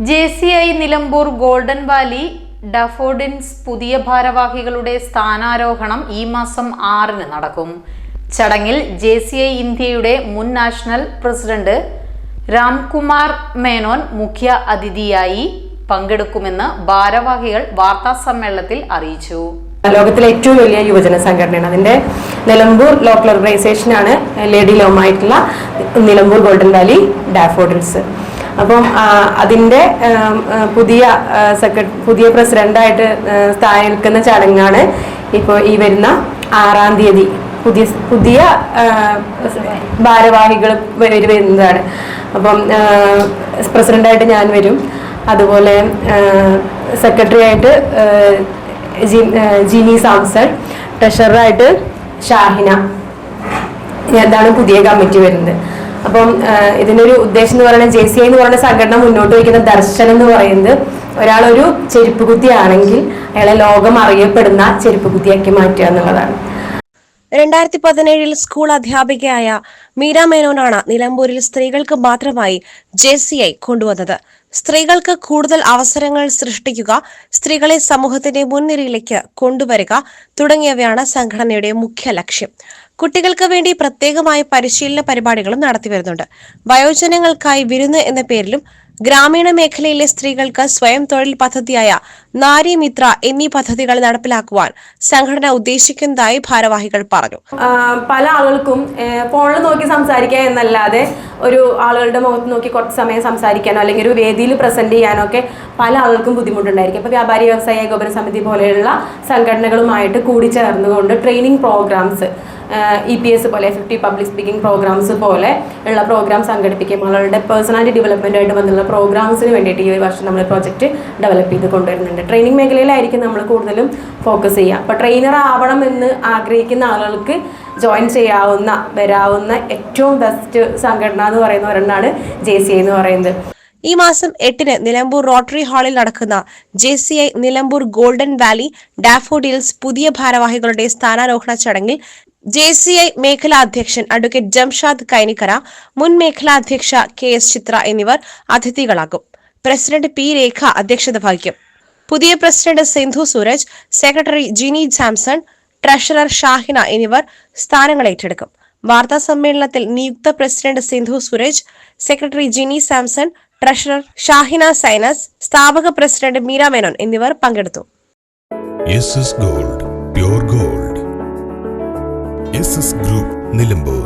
J C I Nilambur golden valley daffodils പുതിയ ഭാരവാഹികളുടെ സ്ഥാനാരോഹണം ഈ മാസം ആറിന് നടക്കും. ചടങ്ങിൽ ജെ സി ഐ ഇന്ത്യയുടെ മുൻ നാഷണൽ പ്രസിഡന്റ് രാംകുമാർ മേനോൻ മുഖ്യ അതിഥിയായി പങ്കെടുക്കുമെന്ന് ഭാരവാഹികൾ വാർത്താ സമ്മേളനത്തിൽ അറിയിച്ചു. ലോകത്തിലെ ഏറ്റവും വലിയ യുവജന സംഘടനയാണ് അതിന്റെ നിലമ്പൂർ ലോക്കൽ ഓർഗനൈസേഷനാണ് ലേഡി ലോമായിട്ടുള്ള നിലമ്പൂർ ഗോൾഡൻ വാലി ഡാഫോഡിൽസ്. അപ്പം അതിന്റെ പുതിയ സെക്രട്ടറി പുതിയ പ്രസിഡന്റായിട്ട് സ്ഥാനിക്കുന്ന ചടങ്ങാണ് ഇപ്പോൾ ഈ വരുന്ന ആറാം തീയതി. പുതിയ പുതിയ ഭാരവാഹികൾ വരു- വരുന്നതാണ്. അപ്പം പ്രസിഡന്റായിട്ട് ഞാൻ വരും. അതുപോലെ സെക്രട്ടറി ആയിട്ട് ജിനി സാംസൺ ട്രഷററായിട്ട് ഷാഹിന. ഇതാണ് പുതിയ കമ്മിറ്റി വരുന്നത്? അപ്പം ഇതിനൊരു ഉദ്ദേശം എന്ന് പറയുന്നത് ജെ സി ഐ എന്ന് പറയുന്ന സംഘടന മുന്നോട്ട് വയ്ക്കുന്ന ദർശനം എന്ന് പറയുന്നത് ഒരാളൊരു ചെരുപ്പ് കുത്തിയാണെങ്കിൽ അയാളെ ലോകം അറിയപ്പെടുന്ന ചെരുപ്പ് കുത്തിയാക്കി മാറ്റുക എന്നുള്ളതാണ്. രണ്ടായിരത്തി പതിനേഴിൽ സ്കൂൾ അധ്യാപികയായ മീര മേനോനാണ് നിലമ്പൂരിൽ സ്ത്രീകൾക്ക് മാത്രമായി ജെ സി ഐ കൊണ്ടുവന്നത്. സ്ത്രീകൾക്ക് കൂടുതൽ അവസരങ്ങൾ സൃഷ്ടിക്കുക സ്ത്രീകളെ സമൂഹത്തിന്റെ മുൻനിരയിലേക്ക് കൊണ്ടുവരിക തുടങ്ങിയവയാണ് സംഘടനയുടെ മുഖ്യ ലക്ഷ്യം. കുട്ടികൾക്ക് വേണ്ടി പ്രത്യേകമായ പരിശീലന പരിപാടികളും നടത്തിവരുന്നുണ്ട് വയോജനങ്ങൾക്കായി വിരുന്ന് എന്ന പേരിലും ഗ്രാമീണ മേഖലയിലെ സ്ത്രീകൾക്ക് സ്വയം തൊഴിൽ പദ്ധതിയായ നാരി മിത്ര എന്നീ പദ്ധതികൾ നടപ്പിലാക്കുവാൻ സംഘടന ഉദ്ദേശിക്കുന്നതായി ഭാരവാഹികൾ പറഞ്ഞു. പല ആളുകൾക്കും ഫോണിൽ നോക്കി സംസാരിക്കുക എന്നല്ലാതെ ഒരു ആളുകളുടെ മുഖത്ത് നോക്കി കുറച്ച് സമയം സംസാരിക്കാനോ അല്ലെങ്കിൽ ഒരു വേദിയിൽ പ്രസന്റ് ചെയ്യാനോ ഒക്കെ പല ആളുകൾക്കും ബുദ്ധിമുട്ടുണ്ടായിരിക്കും. അപ്പോൾ വ്യാപാരി വ്യവസായ ഏകോപന സമിതി പോലെയുള്ള സംഘടനകളുമായിട്ട് കൂടിച്ചേർന്നുകൊണ്ട് training programs E P S പോലെ ഫിഫ്റ്റി പബ്ലിക് സ്പീക്കിംഗ് പ്രോഗ്രാംസ് പോലെ ഉള്ള പ്രോഗ്രാം സംഘടിപ്പിക്കും. ആളുകളുടെ പേഴ്സണാലിറ്റി ഡെവലപ്മെന്റായിട്ട് വന്നുള്ള പ്രോഗ്രാംസിന് വേണ്ടിയിട്ട് ഈ ഒരു വർഷം നമ്മൾ പ്രോജക്റ്റ് ഡെവലപ്പ് ചെയ്ത് കൊണ്ടുവരുന്നുണ്ട്. ട്രെയിനിങ് മേഖലയിലായിരിക്കും നമ്മൾ കൂടുതലും ഫോക്കസ് ചെയ്യുക. അപ്പോൾ ട്രെയിനർ ആവണം എന്ന് ആഗ്രഹിക്കുന്ന ആളുകൾക്ക് ജോയിൻ ചെയ്യാവുന്ന വരാവുന്ന ഏറ്റവും ബെസ്റ്റ് സംഘടന എന്ന് പറയുന്ന ഒരെണ്ണമാണ് ജെ സി എന്ന് പറയുന്നത്. ഈ മാസം എട്ടിന് നിലമ്പൂർ റോട്ടറി ഹാളിൽ നടക്കുന്ന J C I Nilambur golden valley daffodils പുതിയ ഭാരവാഹികളുടെ സ്ഥാനാരോഹണ ചടങ്ങിൽ ജെ സി ഐ മേഖലാ അധ്യക്ഷൻ അഡ്വക്കേറ്റ് ജംഷാദ് കൈനിക്കര മുൻ മേഖലാ അധ്യക്ഷ കെ എസ് ചിത്ര എന്നിവർ അതിഥികളാകും. പ്രസിഡന്റ് പി രേഖ അധ്യക്ഷത വഹിക്കും. പുതിയ president Sindhu Sooraj secretary Jini Samson treasurer Shahina എന്നിവർ സ്ഥാനങ്ങൾ ഏറ്റെടുക്കും. വാർത്താ സമ്മേളനത്തിൽ നിയുക്ത president Sindhu Suraj secretary Jini Samson treasurer Shahina Sainas സ്ഥാപക പ്രസിഡന്റ് മീര മേനോൻ എന്നിവർ പങ്കെടുത്തു. Gold gold group Nilambur